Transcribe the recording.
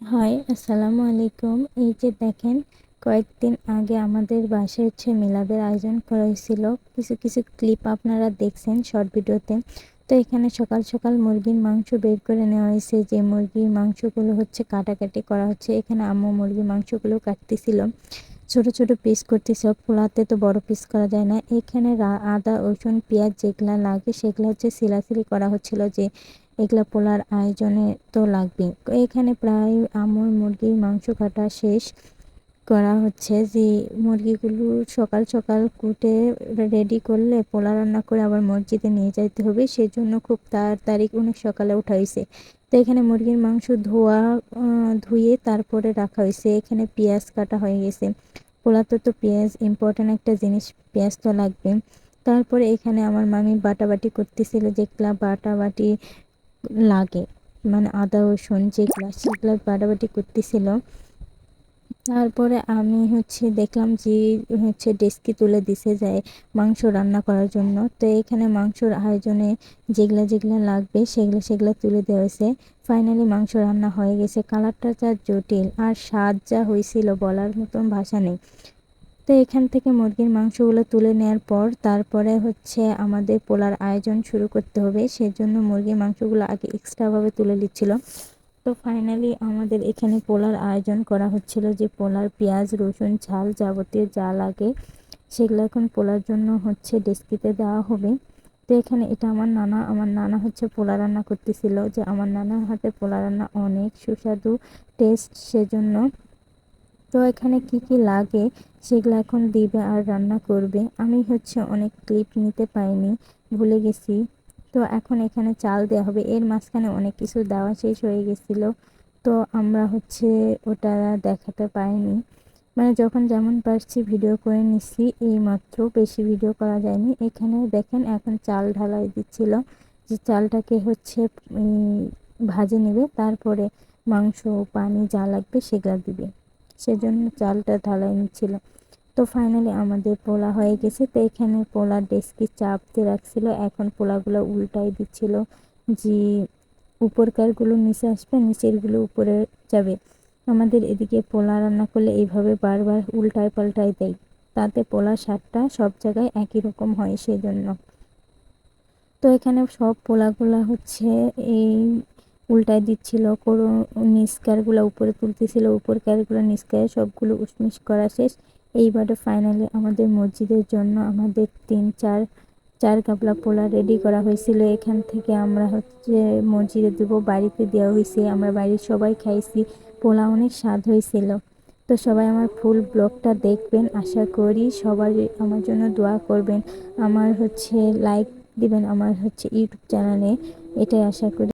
High আসসালামু আলাইকুম। এই যে দেখেন, কয়েকদিন আগে আমাদের বাসায় হচ্ছে মিলাদের আয়োজন করা হয়েছিল। কিছু কিছু ক্লিপ আপনারা দেখছেন শর্ট ভিডিওতে তো এখানে সকাল সকাল মুরগির মাংস বের করে নেওয়া হয়েছে। যে মুরগির মাংসগুলো হচ্ছে কাটাকাটি করা হচ্ছে, এখানে আম্মু মুরগির মাংসগুলো কাটতেছিল। ছোট ছোট পিস করতেছিল পোলাতে তো বড় পিস করা যায় না। এখানে আদা, রসুন, পেঁয়াজ যেগুলা লাগে সেগুলো হচ্ছে সিলাসিলি করা হচ্ছিল যে এগুলা পোলার আয়োজনে তো লাগবে। এখানে প্রায় আমুর মুরগির মাংস কাটা শেষ করা হচ্ছে। যে মুরগিগুলো সকাল সকাল কুটে রেডি করলে পোলা রান্না করে আবার মসজিদে নিয়ে যাইতে হবে, সেজন্য খুব তাড়াতাড়ি অনেক সকালে উঠা হয়েছে তো এখানে মুরগির মাংস ধোয়া ধুয়ে তারপরে রাখা হয়েছে এখানে পেঁয়াজ কাটা হয়ে গেছে। পোলাতে তো পেঁয়াজ ইম্পর্ট্যান্ট একটা জিনিস, পেঁয়াজ তো লাগবে তারপরে এখানে আমার মামি বাটাবাটি করতেছিল যেগুলা বাটাবাটি লাগে। মানে আদা, রসুন যেগুলা সেগুলো বাটাবাটি করতেছিল। তারপরে আমি হচ্ছে দেখলাম যে হচ্ছে ডেস্কি তুলে দিছে যায় মাংস রান্না করার জন্য। তো এখানে মাংসর আয়োজনে যেগুলো যেগুলো লাগবে সেগুলো সেগুলো তুলে দেওয়া হয়েছে। ফাইনালি মাংস রান্না হয়ে গেছে। কালারটা যা জটিল, আর স্বাদ যা হয়েছিল বলার মতন ভাষা নেই। তো এখান থেকে মুরগির মাংসগুলো তুলে নেওয়ার পর তারপরে হচ্ছে আমাদের পোলার আয়োজন শুরু করতে হবে। সেজন্য মুরগির মাংসগুলো আগে এক্সট্রাভাবে তুলে নিচ্ছিল। তো ফাইনালি আমাদের এখানে পোলার আয়োজন করা হচ্ছিল যে পোলার পেঁয়াজ, রসুন, ঝাল যাবতীয় যা লাগে সেগুলো এখন পোলার জন্য হচ্ছে ডেস্কিতে দেওয়া হবে। তো এখানে এটা আমার নানা আমার নানা হচ্ছে পোলা রান্না করতেছিল যে আমার নানার হাতে পোলা রান্না অনেক সুস্বাদু টেস্ট সেজন্য তো এখানে কি কি লাগে সেগুলো এখন দিবে আর রান্না করবে। আমি হচ্ছে অনেক ক্লিপ নিতে পাইনি ভুলে গেছি। তো এখন এখানে চাল দেওয়া হবে। এর মাঝখানে অনেক কিছু দেওয়া শেষ হয়ে গেছিল। তো আমরা হচ্ছে ওটা দেখাতে পারিনি। মানে যখন যেমন পারছি ভিডিও করে নিচ্ছি এই মাত্র বেশি ভিডিও করা যায়নি। এখানে দেখেন এখন চাল ঢালাই দিচ্ছিল যে চালটাকে হচ্ছে ভাজে নেবে। তারপরে মাংস পানি যা লাগবে সেগুলো দিবে। সেজন্য চালটা ঢালাই নিচ্ছিল। তো ফাইনালি আমাদের পোলা হয়ে গেছে। তো এখানে পোলার ডেস্কি চাপ দিয়ে রাখছিল। এখন পোলাগুলো উল্টাই দিচ্ছিল যে উপরকারগুলো নিচে আসবে, নিচেরগুলো উপরে যাবে। আমাদের এদিকে পোলা রান্না করলে এইভাবে বারবার উল্টায় পাল্টায় দেয়। তাতে পোলা স্বাদটা সব জায়গায় একই রকম হয় সেজন্য। তো এখানে সব পোলাগুলা হচ্ছে এই উল্টায় দিচ্ছিল, কোনো নিস্কারগুলো উপরে তুলতেছিল উপরকারগুলো নিস্কারে সবগুলো উসমিস করা শেষ। এইবারে ফাইনালি আমাদের মসজিদের জন্য আমাদের তিন, চার চার কাপলা পোলা রেডি করা হয়েছিল। এখান থেকে আমরা হচ্ছে মসজিদে দেবো, বাড়িতে দেওয়া হয়েছে। আমরা বাড়ির সবাই খাইছি, পোলা অনেক স্বাদ হয়েছিল। তো সবাই আমার ফুল ব্লগটা দেখবেন, আশা করি সবাই আমার জন্য দোয়া করবেন। আমার হচ্ছে লাইক দিবেন আমার হচ্ছে ইউটিউব চ্যানেলে, এটাই আশা করি।